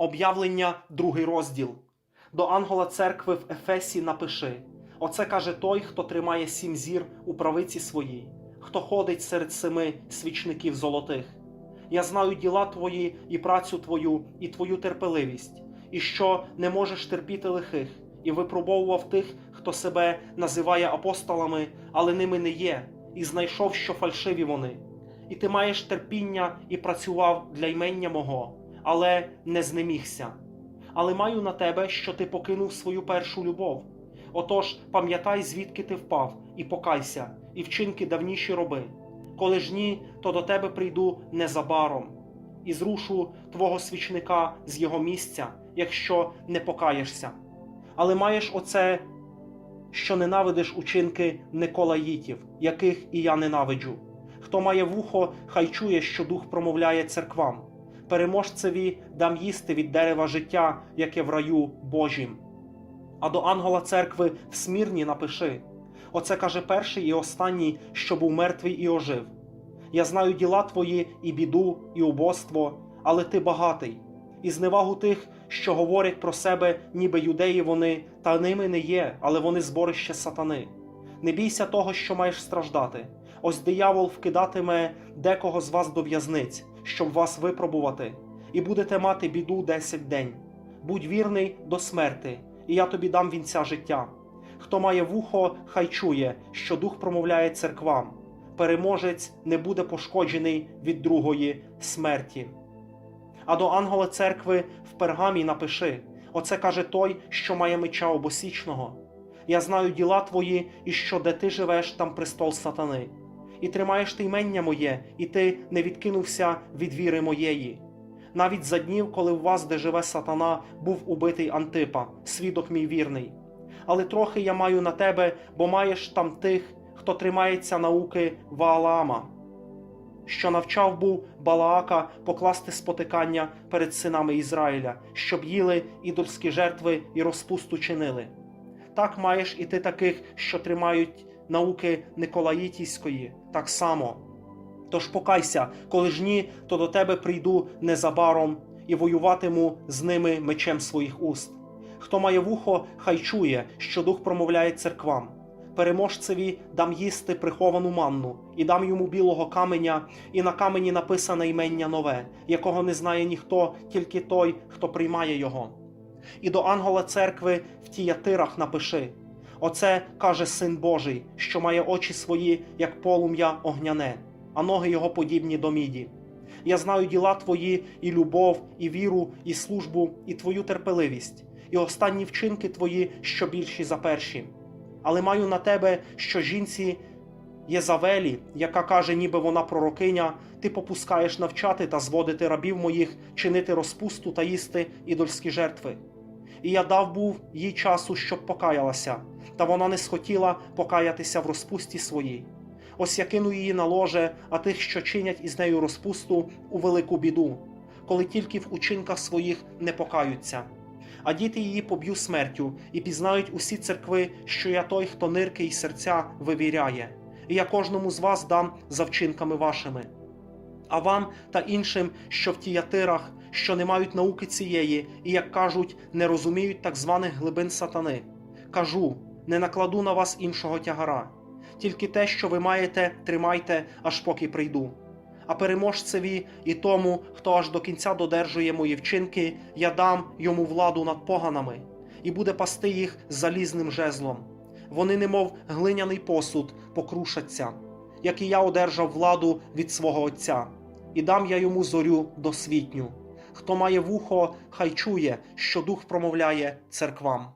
Об'явлення, другий розділ. До ангела церкви в Ефесі напиши: Оце каже той, хто тримає сім зір у правиці своїй, хто ходить серед семи свічників золотих. Я знаю діла твої і працю твою, і твою терпеливість, і що не можеш терпіти лихих, і випробовував тих, хто себе називає апостолами, але ними не є, і знайшов, що фальшиві вони. І ти маєш терпіння і працював для ймення мого, але не знемігся. Але маю на тебе, що ти покинув свою першу любов. Отож, пам'ятай, звідки ти впав, і покайся, і вчинки давніші роби. Коли ж ні, то до тебе прийду незабаром, і зрушу твого свічника з його місця, якщо не покаєшся. Але маєш оце, що ненавидиш учинки Николаїтів, яких і я ненавиджу. Хто має вухо, хай чує, що дух промовляє церквам. Переможцеві дам їсти від дерева життя, яке в раю Божім. А до ангела церкви в смірні напиши: Оце каже перший і останній, що був мертвий і ожив. Я знаю діла твої, і біду, і убоство, але ти багатий, і зневагу тих, що говорять про себе, ніби юдеї вони, та ними не є, але вони зборище сатани. Не бійся того, що маєш страждати. Ось диявол вкидатиме декого з вас до в'язниць, щоб вас випробувати, і будете мати біду десять день. Будь вірний до смерти, і я тобі дам вінця життя. Хто має вухо, хай чує, що дух промовляє церквам. Переможець не буде пошкоджений від другої смерті. А до ангела церкви в пергамі напиши: Оце каже той, що має меча обосічного. Я знаю діла твої, і що де ти живеш, там престол сатани. І тримаєш ти ймення моє, і ти не відкинувся від віри моєї. Навіть за днів, коли в вас, де живе сатана, був убитий Антипа, свідок мій вірний. Але трохи я маю на тебе, бо маєш там тих, хто тримається науки Ваалаама, що навчав був Балаака покласти спотикання перед синами Ізраїля, щоб їли ідольські жертви і розпусту чинили. Так маєш і ти таких, що тримають науки Николаїтійської, так само. Тож покайся, коли ж ні, то до тебе прийду незабаром і воюватиму з ними мечем своїх уст. Хто має вухо, хай чує, що дух промовляє церквам. Переможцеві дам їсти приховану манну, і дам йому білого каменя, і на камені написане ймення нове, якого не знає ніхто, тільки той, хто приймає його. І до ангела церкви в тіятирах напиши: Оце каже Син Божий, що має очі свої, як полум'я огняне, а ноги його подібні до міді. Я знаю діла твої, і любов, і віру, і службу, і твою терпеливість, і останні вчинки твої, що більші за перші. Але маю на тебе, що жінці Єзавелі, яка каже, ніби вона пророкиня, ти попускаєш навчати та зводити рабів моїх, чинити розпусту та їсти ідольські жертви. І я дав був їй часу, щоб покаялася, та вона не схотіла покаятися в розпусті своїй. Ось я кину її на ложе, а тих, що чинять із нею розпусту, у велику біду, коли тільки в учинках своїх не покаються. А діти її поб'ю смертю, і пізнають усі церкви, що я той, хто нирки й серця вивіряє, і я кожному з вас дам за вчинками вашими. А вам та іншим, що в тіятирах, що не мають науки цієї, і, як кажуть, не розуміють так званих глибин сатани. Кажу: не накладу на вас іншого тягара, тільки те, що ви маєте, тримайте, аж поки прийду. А переможцеві і тому, хто аж до кінця додержує мої вчинки, я дам йому владу над поганами, і буде пасти їх залізним жезлом. Вони, немов глиняний посуд, покрушаться, як і я одержав владу від свого Отця, і дам я йому зорю досвітню. Хто має вухо, хай чує, що дух промовляє церквам.